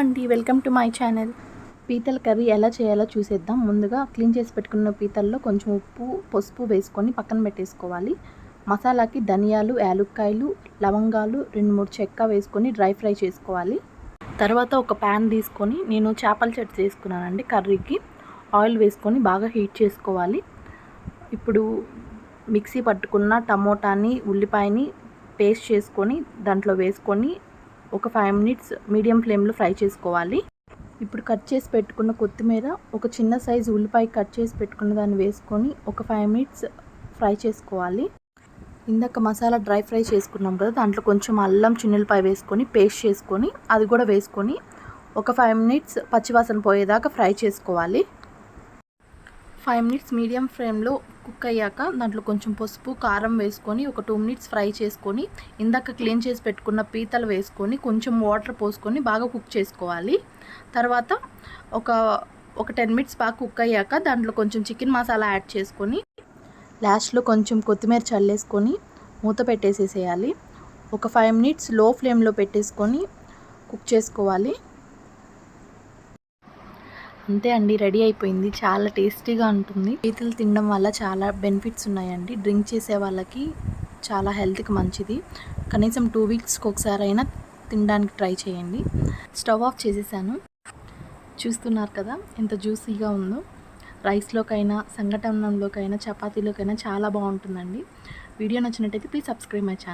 అండి welcome to my channel. పీతల curry ఎలా చేయాలో చూసేద్దాం. ముందుగా క్లీన్ చేసి పెట్టుకున్న పీతల్లో కొంచెం ఉప్పు పసుపు వేసుకొని పక్కన పెట్టేసుకోవాలి. మసాలాకి ధనియాలు యాలుక్కాయలు లవంగాలు రెండు మూడు చెక్క వేసుకొని డ్రై ఫ్రై చేసుకోవాలి. తర్వాత ఒక ప్యాన్ తీసుకొని నేను చేపల చెట్టు చేసుకున్నానండి కర్రీకి. ఆయిల్ వేసుకొని బాగా హీట్ చేసుకోవాలి. ఇప్పుడు మిక్సీ పట్టుకున్న టమోటాని ఉల్లిపాయని పేస్ట్ చేసుకొని దాంట్లో వేసుకొని ఒక ఫైవ్ మినిట్స్ మీడియం ఫ్లేమ్లో ఫ్రై చేసుకోవాలి. ఇప్పుడు కట్ చేసి పెట్టుకున్న కొత్తిమీర ఒక చిన్న సైజు ఉల్లిపాయ కట్ చేసి పెట్టుకున్న దాన్ని వేసుకొని ఒక ఫైవ్ మినిట్స్ ఫ్రై చేసుకోవాలి. ఇందాక మసాలా డ్రై ఫ్రై చేసుకున్నాం కదా దాంట్లో కొంచెం అల్లం చిన్నెలపాయ వేసుకొని పేస్ట్ చేసుకొని అది కూడా వేసుకొని ఒక ఫైవ్ మినిట్స్ పచ్చివాసన పోయేదాకా ఫ్రై చేసుకోవాలి. ఫైవ్ మినిట్స్ మీడియం ఫ్లేమ్లో కుక్ అయ్యాక దాంట్లో కొంచెం పసుపు కారం వేసుకొని ఒక టూ మినిట్స్ ఫ్రై చేసుకొని ఇందాక క్లీన్ చేసి పెట్టుకున్న పీతలు వేసుకొని కొంచెం వాటర్ పోసుకొని బాగా కుక్ చేసుకోవాలి. తర్వాత ఒక ఒక టెన్ మినిట్స్ బాగా కుక్ అయ్యాక దాంట్లో కొంచెం చికెన్ మసాలా యాడ్ చేసుకొని లాస్ట్లో కొంచెం కొత్తిమీర చల్లేసుకొని మూత పెట్టేసేసేయాలి. ఒక ఫైవ్ మినిట్స్లో ఫ్లేమ్లో పెట్టేసుకొని కుక్ చేసుకోవాలి. అంతే అండి రెడీ అయిపోయింది. చాలా టేస్టీగా ఉంటుంది. పీతలు తినడం వల్ల చాలా బెనిఫిట్స్ ఉన్నాయండి. డ్రింక్ చేసే వాళ్ళకి చాలా హెల్త్కి మంచిది. కనీసం టూ వీక్స్కి ఒకసారి అయినా తినడానికి ట్రై చేయండి. స్టవ్ ఆఫ్ చేసేసాను. చూస్తున్నారు కదా ఎంత జ్యూసీగా ఉందో. రైస్లోకైనా సంఘటనలోకైనా చపాతీలోకైనా చాలా బాగుంటుందండి. వీడియో నచ్చినట్టయితే ప్లీజ్ సబ్స్క్రైబ్ మై ఛానల్.